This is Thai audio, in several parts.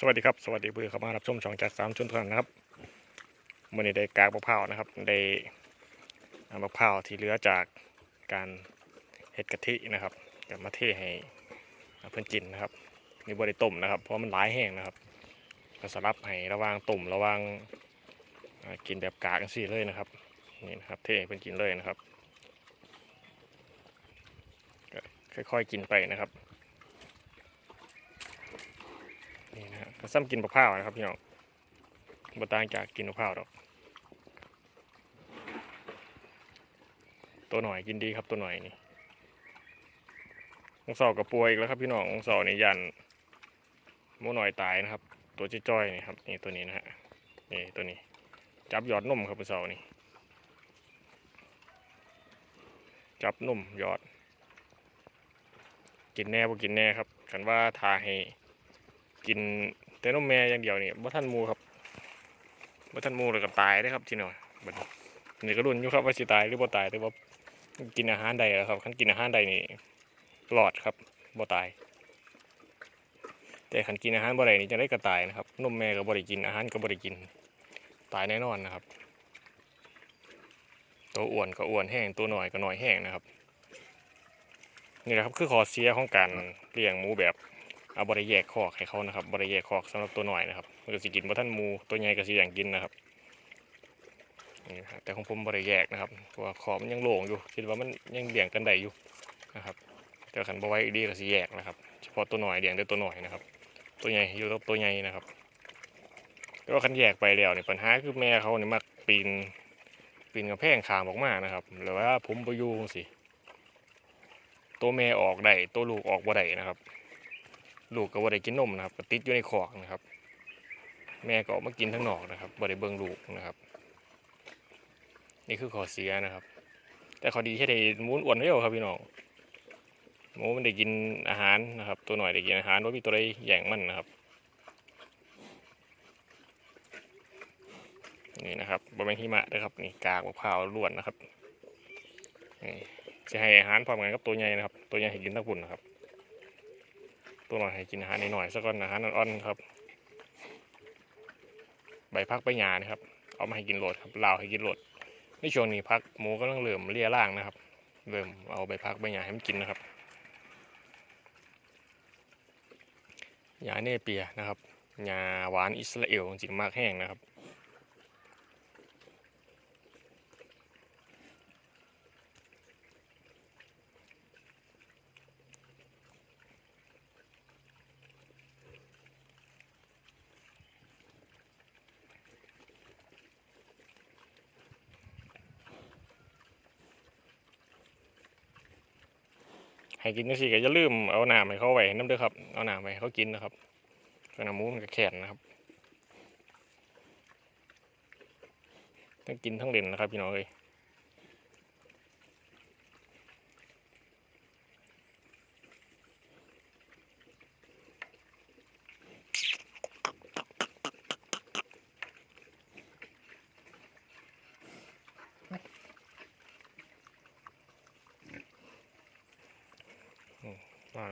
สวัสดีครับ สวัสดีเพื่อนเข้ามารับชมช่องจากสามชนทุกท่านนะครับวันนี้ได้กากมะพร้าวนะครับได้มะพร้าวที่เหลือจากการเฮ็ดกะทินะครับจะมาเทให้เพื่อนกินนะครับนี่บริต้มนะครับ เพราะมันหลายแห้งนะครับก็สลับให้ระว่างต้มระว่างกินแบบกากกันสิเลยนะครับนี่นะครับเทให้เพื่อนกินเลยนะครับค่อยๆกินไปนะครับ นี่นะฮะก็ ซ้ำกินมะพร้าวนะครับพี่น้องบ่ต่างจากกินมะพร้าวดอกตัวหน่อยกินดีครับตัวหน่อยนี่องศอกับป่วยอีกแล้วครับพี่น้ององศอนี่ยันมูหน่อยตายนะครับ ตัวจ้อยๆนี่ครับนี่ตัวนี้นะฮะนี่ตัวนี้ จับยอดนุ่มครับองศอนี่จับนุ่มยอด กินแน่บ่กินแน่ครับกันว่าทาให้กิน แต่นมแม่อย่างเดียวนี่บ่ทันมูครับบ่ทันมูเลยก็ตายได้ครับทีน้อยบัดนี้นี่ก็รุ่นอยู่ครับว่าสิตายหรือบ่ตายหรือว่ากินอาหารใดแล้วครับคันกินอาหารใดนี่รอดครับบ่ตาย แต่คันกินอาหารบ่ได้นี่จะได้ก็ตายนะครับนมแม่ก็บ่ได้กินอาหารก็บ่ได้กิน ตายแน่นอนนะครับ ตัวอ้วนก็อ้วนแห้งตัวหน้อยก็หน้อยแห้งนะครับนี่แหละครับคือข้อเสียของการเลี้ยงหมูแบบ เอาบริแยกคอกให้เขานะครับบริแยกคอกสำหรับตัวหน่อยนะครับมันก็สิกินบ่ท่านมูตัวใหญ่ก็สิอย่างกินนะครับนี่ครับแต่ของผมบริแยกนะครับเพราะว่าขอบมันยังโล่งอยู่คิดว่ามันยังเลี้ยงกันได้อยู่นะครับแต่ขันบไว้อีกดีก็สิแยกนะครับ เฉพาะตัวหน่อยเลี้ยงได้ตัวหน่อยนะครับ ตัวใหญ่อยู่กับตัวใหญ่นะครับแต่ว่าคันแยกไปแล้วเนี่ยปัญหาคือแม่เขาเนี่ยมักปีนปีนกระแพงคางออกมานะครับหรือว่าผมไปอยู่จังสิตัวแม่ออกได้ตัวลูกออกบ่ได้นะครับ ลูกก็บ่ได้กินนมนะครับก็ติดอยู่ในคอกนะครับ แม่ก็ออกมากินทั้งนอกนะครับบ่ได้เบิ่งลูกนะครับ นี่คือข้อเสียนะครับ แต่ข้อดีที่ได้มูนอ้วนเร็วครับพี่น้องหมูมันได้กินอาหารนะครับ ตัวหน่อยได้กินอาหารว่ามีตัวใดแย่งมันนะครับนี่นะครับบะแมงหิมะนะครับนี่กากมะพร้าวล้วนนะครับนี่จะให้อาหารพร้อมกันกับตัวใหญ่นะครับ ตัวใหญ่ให้กินทั้งปุ่นนะครับ ตัวหน่อยให้กินอาหารหน่อยๆสักก้อนอาหารอ่อนๆครับ ใบพักใบหญ้านะครับ เอามาให้กินโหลดครับลาวให้กินโหลดในช่วงนี้พักหมูก็ต้องเริ่มเลี่ยร่างนะครับ เริ่มเอาใบพักใบหญ้าให้มันกินนะครับหญ้าเนเปียนะครับหญ้าหวานอิสราเอลจริงๆมากแห้งนะครับ ให้กินจังซี่ก็อย่าลืมเอาหนามให้เขาไว้น้ำเด้อครับ เอาหนามไว้ให้เขากินนะครับเพราะน้ำหมูมันก็แข็งนะครับทั้งกินทั้งเด่นนะครับพี่น้องเอ้ย่า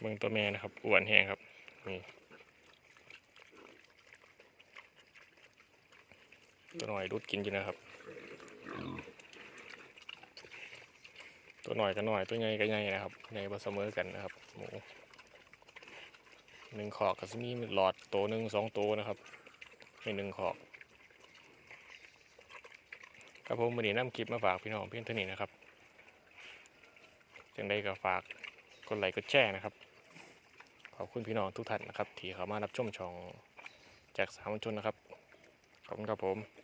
เบิ่งตัวแม่นะครับอ้วนแห้งครับนี่ตัวหน่อยรุดกินอยู่นะครับ ตัวหน่อยก็หน่อยตัวใหญ่ก็ใหญ่นะครับใหญ่บ่เสมอกันนะครับหมูหนึ่งขอกก็จะมีหลอดตัวหนึ่งสองตัวนะครับในหนึ่งขอกครับผมวันนี้นำคลิปมาฝากพี่น้องเพียงเท่านี้นะครับ จังได้ก็ฝากกดไลค์กดแชร์นะครับ ขอบคุณพี่น้องทุกท่านนะครับ ที่เข้ามารับชมช่องจากสามัญชนนะครับ ขอบคุณครับผม